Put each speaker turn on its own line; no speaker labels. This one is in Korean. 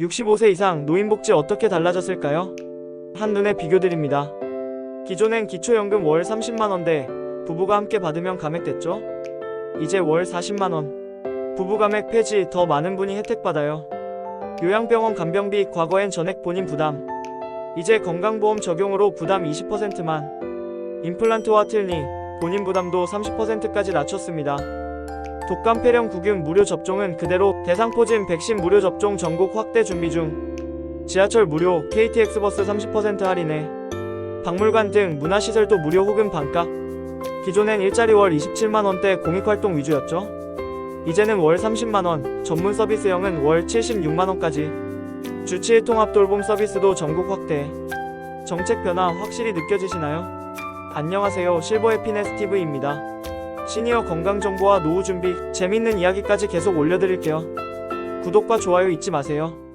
65세 이상 노인복지 어떻게 달라졌을까요? 한눈에 비교드립니다. 기존엔 기초연금 월 30만원대 부부가 함께 받으면 감액됐죠? 이제 월 40만원. 부부 감액 폐지 더 많은 분이 혜택받아요. 요양병원 간병비 과거엔 전액 본인 부담. 이제 건강보험 적용으로 부담 20%만. 임플란트와 틀니 본인 부담도 30%까지 낮췄습니다. 독감 폐렴 구균 무료 접종은 그대로 대상포진 백신 무료 접종 전국 확대 준비 중. 지하철 무료, KTX 버스 30% 할인해. 박물관 등 문화시설도 무료 혹은 반가. 기존엔 일자리 월 27만원대 공익활동 위주였죠. 이제는 월 30만원, 전문 서비스형은 월 76만원까지. 주치의 통합 돌봄 서비스도 전국 확대. 정책 변화 확실히 느껴지시나요? 안녕하세요. 실버 해피네스 TV입니다. 시니어 건강 정보와 노후 준비, 재밌는 이야기까지 계속 올려드릴게요. 구독과 좋아요 잊지 마세요.